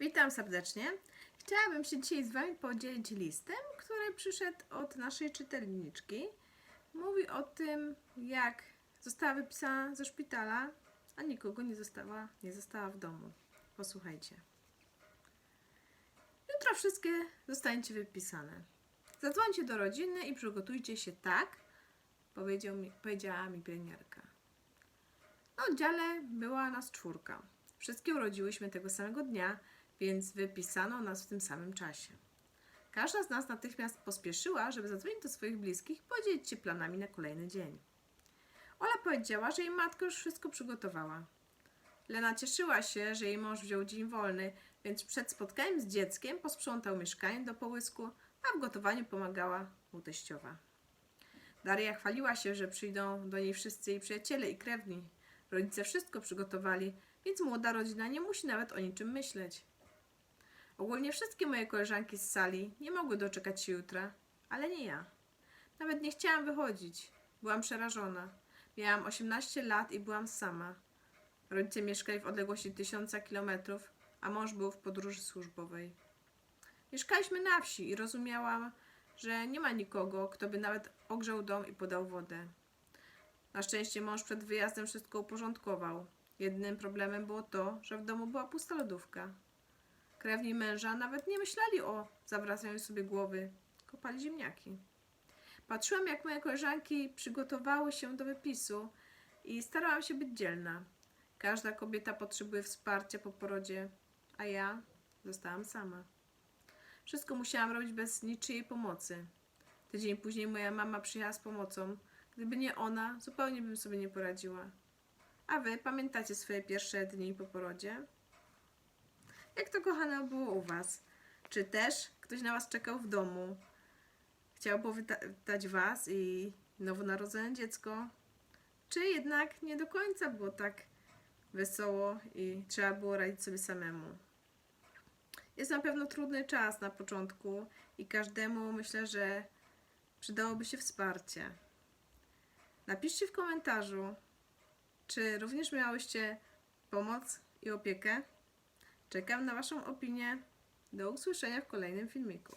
Witam serdecznie. Chciałabym się dzisiaj z Wami podzielić listem, który przyszedł od naszej czytelniczki. Mówi o tym, jak została wypisana ze szpitala, a nikogo nie została, nie została w domu. Posłuchajcie. Jutro wszystkie zostaniecie wypisane. Zadzwońcie do rodziny i przygotujcie się tak, powiedział mi, powiedziała mi pielęgniarka. Na oddziale była nas czwórka. Wszystkie urodziłyśmy tego samego dnia, więc wypisano nas w tym samym czasie. Każda z nas natychmiast pospieszyła, żeby zadzwonić do swoich bliskich i podzielić się planami na kolejny dzień. Ola powiedziała, że jej matka już wszystko przygotowała. Lena cieszyła się, że jej mąż wziął dzień wolny, więc przed spotkaniem z dzieckiem posprzątał mieszkanie do połysku, a w gotowaniu pomagała mu teściowa. Daria chwaliła się, że przyjdą do niej wszyscy jej przyjaciele i krewni. Rodzice wszystko przygotowali, więc młoda rodzina nie musi nawet o niczym myśleć. Ogólnie wszystkie moje koleżanki z sali nie mogły doczekać się jutra, ale nie ja. Nawet nie chciałam wychodzić. Byłam przerażona. Miałam 18 lat i byłam sama. Rodzice mieszkali w odległości tysiąca kilometrów, a mąż był w podróży służbowej. Mieszkaliśmy na wsi i rozumiałam, że nie ma nikogo, kto by nawet ogrzał dom i podał wodę. Na szczęście mąż przed wyjazdem wszystko uporządkował. Jedynym problemem było to, że w domu była pusta lodówka. Krewni męża nawet nie myśleli o zawracaniu sobie głowy. Kopali ziemniaki. Patrzyłam, jak moje koleżanki przygotowały się do wypisu i starałam się być dzielna. Każda kobieta potrzebuje wsparcia po porodzie, a ja zostałam sama. Wszystko musiałam robić bez niczyjej pomocy. Tydzień później moja mama przyjechała z pomocą. Gdyby nie ona, zupełnie bym sobie nie poradziła. A wy pamiętacie swoje pierwsze dni po porodzie? Jak to kochane było u was? Czy też ktoś na was czekał w domu? Chciał powitać was i nowonarodzone dziecko? Czy jednak nie do końca było tak wesoło i trzeba było radzić sobie samemu? Jest na pewno trudny czas na początku i każdemu myślę, że przydałoby się wsparcie. Napiszcie w komentarzu, czy również miałyście pomoc i opiekę. Czekam na Waszą opinię. Do usłyszenia w kolejnym filmiku.